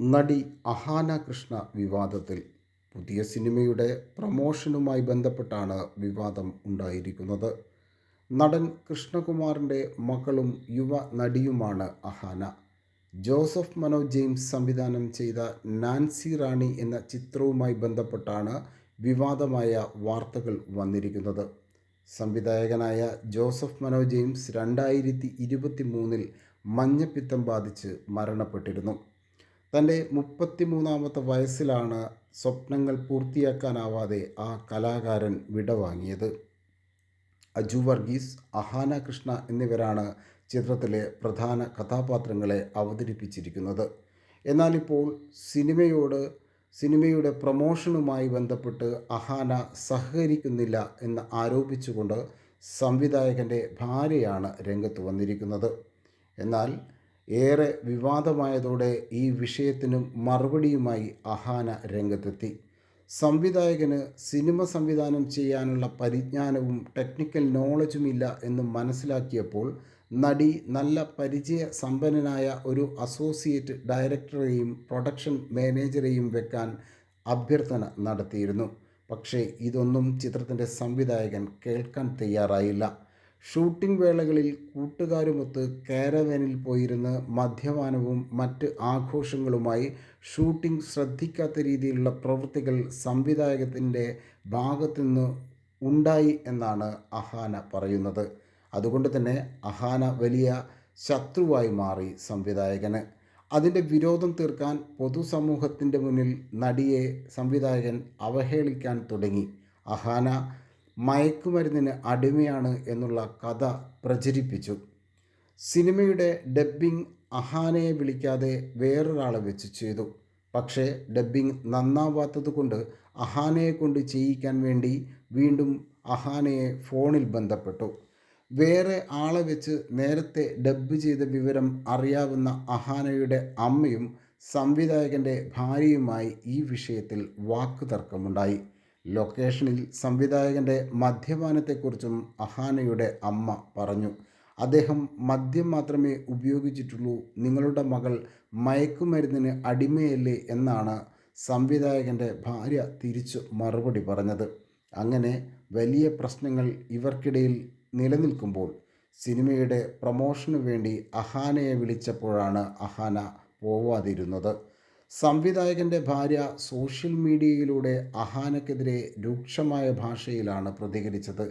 നടി അഹാന കൃഷ്ണ വിവാദത്തിൽ പുതിയ സിനിമയുടെ പ്രമോഷനുമായി ബന്ധപ്പെട്ടാണ് വിവാദം ഉണ്ടായിരിക്കുന്നത്. നടൻ കൃഷ്ണകുമാറിന്റെ മകളും യുവ നടിയുമാണ് അഹാന. ജോസഫ് മനോജ് ജെയിംസ് സംവിധാനം ചെയ്ത നാൻസി റാണി എന്ന ചിത്രവുമായി ബന്ധപ്പെട്ടാണ് വിവാദമായ വാർത്തകൾ വന്നിരിക്കുന്നത്. സംവിധായകനായ ജോസഫ് മനോജ് ജെയിംസ് രണ്ടായിരത്തി ഇരുപത്തി മൂന്നിൽ മഞ്ഞപ്പിത്തം ബാധിച്ച് മരണപ്പെട്ടിരുന്നു. തന്റെ മുപ്പത്തിമൂന്നാമത്തെ വയസ്സിലാണ് സ്വപ്നങ്ങൾ പൂർത്തിയാക്കാനാവാതെ ആ കലാകാരൻ വിടവാങ്ങിയത് അജു വർഗീസ് അഹാന കൃഷ്ണ എന്നിവരാണ് ചിത്രത്തിലെ പ്രധാന കഥാപാത്രങ്ങളെ അവതരിപ്പിച്ചിരിക്കുന്നത്. എന്നാലിപ്പോൾ സിനിമയോട് സിനിമയുടെ പ്രമോഷനുമായി ബന്ധപ്പെട്ട് അഹാന സഹകരിക്കുന്നില്ല എന്ന് ആരോപിച്ചുകൊണ്ട് സംവിധായകന്റെ ഭാര്യയാണ് രംഗത്ത് വന്നിരിക്കുന്നത്. എന്നാൽ ഏറെ വിവാദമായതോടെ ഈ വിഷയത്തിന് മറുപടിയുമായി അഹാന രംഗത്തെത്തി. സംവിധായകന് സിനിമ സംവിധാനം ചെയ്യാനുള്ള പരിജ്ഞാനവും ടെക്നിക്കൽ നോളജുമില്ല എന്ന് മനസ്സിലാക്കിയപ്പോൾ നടി നല്ല പരിചയ സമ്പന്നനായ ഒരു അസോസിയേറ്റ് ഡയറക്ടറെയും പ്രൊഡക്ഷൻ മാനേജറെയും വെക്കാൻ അഭ്യർത്ഥന നടത്തിയിരുന്നു. പക്ഷേ ഇതൊന്നും ചിത്രത്തിന്റെ സംവിധായകൻ കേൾക്കാൻ തയ്യാറായില്ല. ഷൂട്ടിംഗ് വേളകളിൽ കൂട്ടുകാരുമൊത്ത് കാരവാനിൽ പോയിരുന്ന് മദ്യപാനവും മറ്റ് ആഘോഷങ്ങളുമായി ഷൂട്ടിംഗ് ശ്രദ്ധിക്കാത്ത രീതിയിലുള്ള പ്രവൃത്തികൾ സംവിധായകത്തിന്റെ ഭാഗത്തുനിന്ന് ഉണ്ടായി എന്നാണ് അഹാന പറയുന്നത്. അതുകൊണ്ട് തന്നെ അഹാന വലിയ ശത്രുവായി മാറി സംവിധായകന്. അതിന്റെ വിരോധം തീർക്കാൻ പൊതുസമൂഹത്തിന്റെ മുന്നിൽ നടിയെ സംവിധായകൻ അവഹേളിക്കാൻ തുടങ്ങി. അഹാന മയക്കുമരുന്നിന് അടിമയാണ് എന്നുള്ള കഥ പ്രചരിപ്പിച്ചു. സിനിമയുടെ ഡബ്ബിംഗ് അഹാനയെ വിളിക്കാതെ വേറൊരാളെ വെച്ച് ചെയ്തു. പക്ഷേ ഡബ്ബിംഗ് നന്നാവാത്തത് കൊണ്ട് അഹാനയെ കൊണ്ട് ചെയ്യിക്കാൻ വേണ്ടി വീണ്ടും അഹാനയെ ഫോണിൽ ബന്ധപ്പെട്ടു. വേറെ ആളെ വെച്ച് നേരത്തെ ഡബ്ബ് ചെയ്ത വിവരം അറിയാവുന്ന അഹാനയുടെ അമ്മയും സംവിധായകന്റെ ഭാര്യയുമായി ഈ വിഷയത്തിൽ വാക്കുതർക്കമുണ്ടായി. ലൊക്കേഷനിൽ സംവിധായകന്റെ മദ്യപാനത്തെക്കുറിച്ചും അഹാനയുടെ അമ്മ പറഞ്ഞു. അദ്ദേഹം മദ്യം മാത്രമേ ഉപയോഗിച്ചിട്ടുള്ളൂ നിങ്ങളുടെ മകൾ മയക്കുമരുന്നിന് അടിമയല്ലേ എന്നാണ് സംവിധായകന്റെ ഭാര്യ തിരിച്ചു മറുപടി പറഞ്ഞത്. അങ്ങനെ വലിയ പ്രശ്നങ്ങൾ ഇവർക്കിടയിൽ നിലനിൽക്കുമ്പോൾ സിനിമയുടെ പ്രമോഷനു വേണ്ടി അഹാനയെ വിളിച്ചപ്പോഴാണ് അഹാന പോവാതിരുന്നത്. സംവിധായകന്റെ ഭാര്യ സോഷ്യൽ മീഡിയയിലൂടെ അഹാനക്കെതിരെ രൂക്ഷമായ ഭാഷയിലാണ് പ്രതികരിച്ചത്.